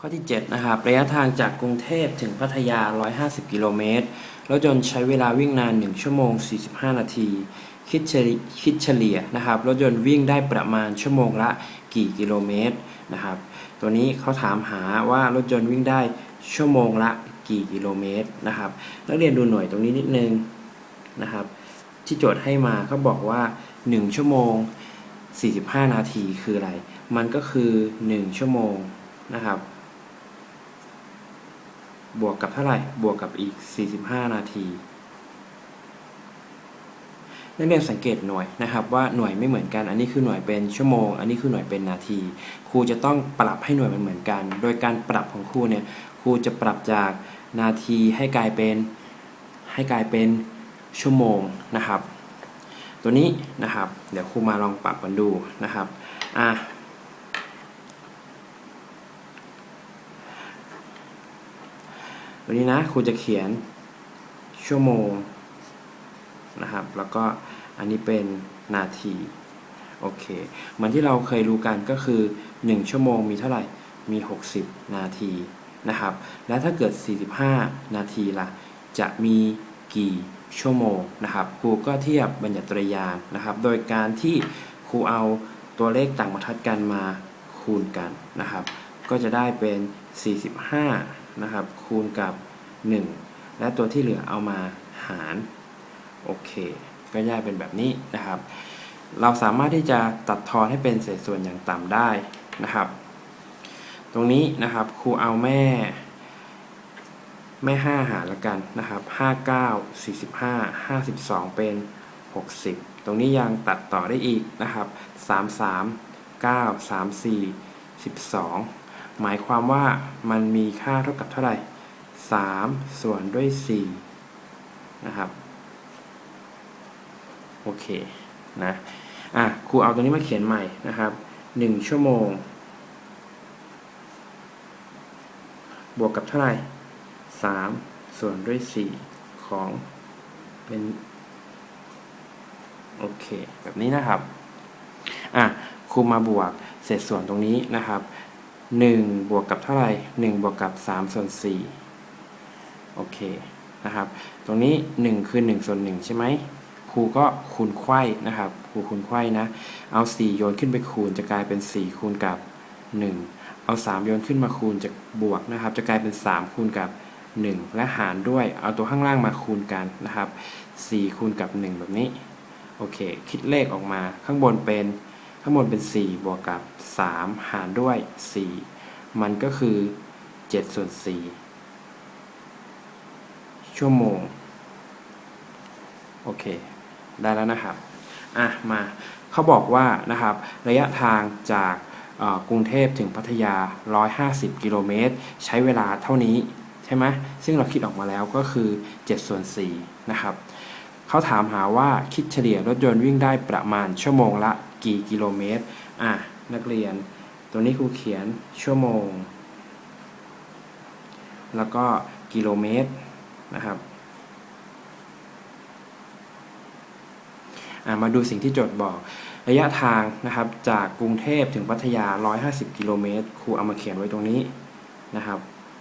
ข้อที่ 7 นะครับ ระยะทางจากกรุงเทพถึงพัทยา 150 กิโลเมตรรถยนต์ใช้เวลาวิ่งนาน 1 ชั่วโมง 45 นาที คิดเฉลี่ยคิดเฉลี่ยนะครับรถยนต์วิ่งได้ประมาณชั่วโมงละกี่กิโลเมตรนะครับตัวนี้เขาถามหาว่ารถยนต์วิ่งได้ชั่วโมงละกี่กิโลเมตรนะครับนักเรียนดูหน่วยตรงนี้นิดนึงนะครับที่โจทย์ให้มาเขาบอกว่า 1 ชั่วโมง 45 นาทีคืออะไร มันก็คือ 1 ชั่วโมงนะครับ บวกกับเท่าไหร่ บวกกับอีก 45 นาที นักเรียนสังเกตหน่วยนะครับว่าหน่วยไม่เหมือนกัน อันนี้คือหน่วยเป็นชั่วโมง อันนี้คือหน่วยเป็นนาที ครูจะต้องปรับให้หน่วยมันเหมือนกัน โดยการปรับของครูเนี่ย ครูจะปรับจากนาทีให้กลายเป็นให้กลายเป็นชั่วโมงนะครับ ตัวนี้นะครับ เดี๋ยวครูมาลองปรับกันดูนะครับ อะ วันนี้นะครูจะเขียนชั่วโมงนะครับ แล้วก็อันนี้เป็นนาทีโอเคเหมือนที่เราเคยรู้กันก็คือ 1 ชั่วโมงมีเท่าไหร่มี 60 นาทีนะครับ และถ้าเกิด 45 นาทีล่ะ จะมีกี่ชั่วโมงนะครับครูก็เทียบบัญญัติตรยานนะครับ โดยการที่ครูเอาตัวเลขต่างบรรทัดกันมาคูณกันนะครับ ก็จะได้เป็น 45 นะครับ คูณกับ 1 และตัวที่เหลือเอามาหารโอเค ก็ได้เป็นแบบนี้นะครับ เราสามารถที่จะตัดทอนให้เป็นเศษส่วนอย่างต่ำได้นะครับ ตรงนี้นะครับครูเอาแม่ แม่ 5 หารละกันนะครับ 59 45 52 เป็น 60 ตรงนี้ยังตัดต่อได้อีกนะครับ 33 9 34 12 หมายความว่ามันมีค่าเท่ากับเท่าไหร่ 3 ส่วนด้วย4นะครับ โอเคนะ อะครูเอาตัวนี้มาเขียนใหม่นะครับ 1 ชั่วโมง บวกกับเท่าไหร่ 3 ส่วนด้วย 4 ของเป็น โอเค แบบนี้นะครับ อะครูมาบวกเศษส่วนตรงนี้นะครับ 1 บวกกับเท่าไหร่ 1 บวกกับ 3 ส่วน 4 โอเคนะครับ ตรงนี้ 1 คือ 1 ส่วน 1 ใช่ไหมครูก็คูณไขว้นะครับครูคูณไขว้นะ เอา 4 โยนขึ้นไปคูณจะกลายเป็น 4 คูณกับ 1 เอา 3 โยนขึ้นมาคูณจะบวกนะครับ จะกลายเป็น 3 คูณกับ 1 และหารด้วยเอาตัวข้างล่างมาคูณกันนะครับ 4 คูณกับ 1 แบบนี้ โอเค คิดเลขออกมาข้างบนเป็น ข้างบนเป็น 4 บวกกับ 3 หารด้วย 4 มันก็คือ7ส่วน4ชั่วโมง โอเค ได้แล้วนะครับ อะ มาเขาบอกว่านะครับ ระยะทางจากกรุงเทพถึงพัทยา 150 กิโลเมตร ใช้เวลาเท่านี้ใช่ไหมซึ่งเราคิดออกมาแล้วก็คือ7ส่วน4นะครับเขาถามหาว่าคิดเฉลี่ยรถยนต์วิ่งได้ประมาณชั่วโมงละ กี่กิโลเมตร อะ นักเรียน ตัวนี้ครูเขียนชั่วโมง แล้วก็กิโลเมตรนะครับอะมาดูสิ่งที่โจทย์บอก ระยะทางนะครับจากกรุงเทพถึงพัทยา 150 กิโลเมตรครูเอามาเขียนไว้ตรงนี้นะครับ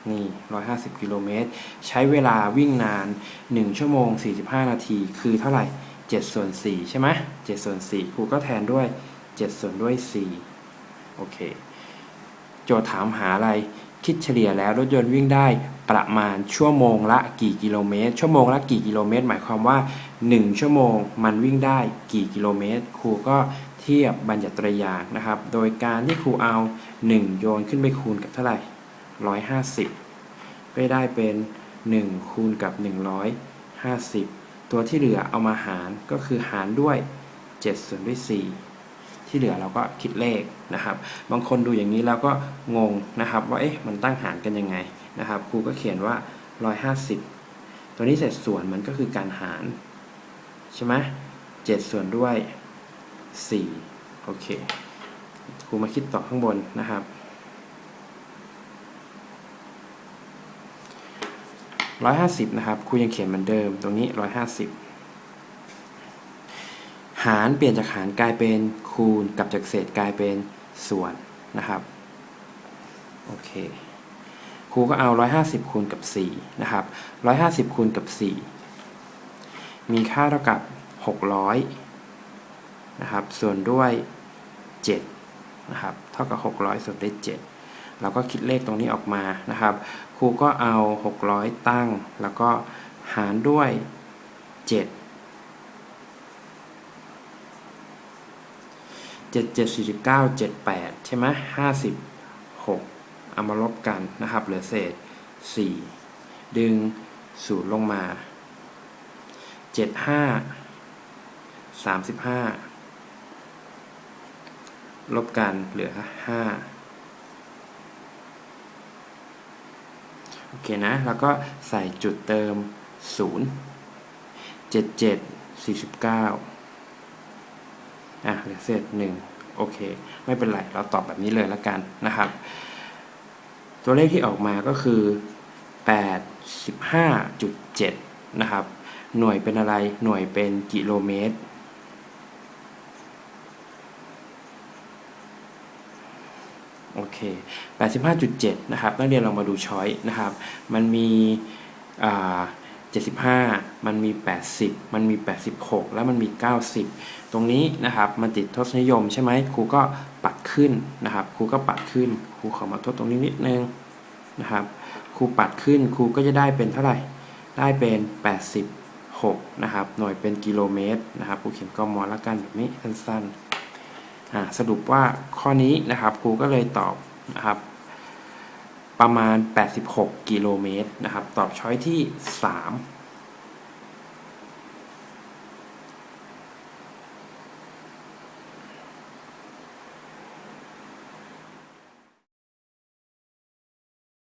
นี่ 150 กิโลเมตร ใช้เวลาวิ่งนาน 1 ชั่วโมง 45 นาที คือเท่าไหร่ 7ส่วน4ใช่ไหม7ส่วน4ครูก็แทนด้วย 7 ส่วนด้วย4โอเค โจทย์ถามหาอะไร คิดเฉลี่ยแล้วรถยนต์วิ่งได้ประมาณชั่วโมงละกี่กิโลเมตร ชั่วโมงละกี่กิโลเมตร หมายความว่า 1 ชั่วโมงมันวิ่งได้กี่กิโลเมตร ครูก็เทียบบัญญัติยานนะครับ โดยการที่ครูเอา 1 โยนขึ้นไปคูณกับเท่าไหร่ 150 ก็ได้เป็น 1 คูณกับ 150 ตัวที่เหลือเอามาหารก็คือหารด้วย 7 ส่วนด้วย 4 ที่เหลือเราก็คิดเลขนะครับ บางคนดูอย่างนี้แล้วก็งงนะครับ ว่าเอ๊ะมันตั้งหารกันยังไงนะครับครูก็เขียนว่า 150 ตัวนี้เศษส่วนมันก็คือการหารใช่ไหมเจ็ดส่วนด้วยสี่โอเคครูมาคิดต่อข้างบนนะครับ ร้อยห้าสิบนะครับครูยังเขียนเหมือนเดิม ตรงนี้ร้อยห้าสิบหารเปลี่ยนจากหารกลายเป็นคูณกับจากเศษกลายเป็นส่วนนะครับ โอเค ครูก็เอา 150 คูณกับ 4 นะครับ 150 คูณกับ 4 มีค่าเท่ากับ 600 นะครับ ส่วนด้วย 7 นะครับ เท่ากับ 600 ส่วนด้วย 7 เราก็คิดเลขตรงนี้ออกมานะครับ ครูก็เอา 600 ตั้ง แล้วก็หารด้วย 7 7 7 49 7 8 ใช่ไหม56 เอามาลบกันนะครับ เหลือเศษ 4 ดึง 0 ลงมา 75 35 ลบกันเหลือ 5 อเคนะ แล้วก็ใส่จุดเติม 0 77 49 อะเหลือเศษ1โอเค ไม่เป็นไร เราตอบแบบนี้เลยแล้วกันนะครับ ตัวเลขที่ออกมาก็คือ 85.7 นะครับ หน่วยเป็นอะไร หน่วยเป็นกิโลเมตร โอเค 85.7 นะครับ นักเรียนลองมาดูช้อยนะครับ มันมีอ่า75 มันมี 80 มันมี 86 แล้วมันมี 90 ตรงนี้นะครับ มันติดทศนิยมใช่ไหมครูก็ปัดขึ้นนะครับ ครูก็ปัดขึ้น ครูขอมาทดตรงนี้นิดนึงนะครับ ครูปัดขึ้น ครูก็จะได้เป็นเท่าไหร่ ได้เป็น 86 นะครับ หน่วยเป็นกิโลเมตรนะครับ ครูเขียนกมล้วกันแบบนี้สั้นๆ สรุปว่าข้อนี้นะครับครูก็เลยตอบนะครับ ประมาณ 86 กิโลเมตรนะครับ ตอบช้อยที่ 3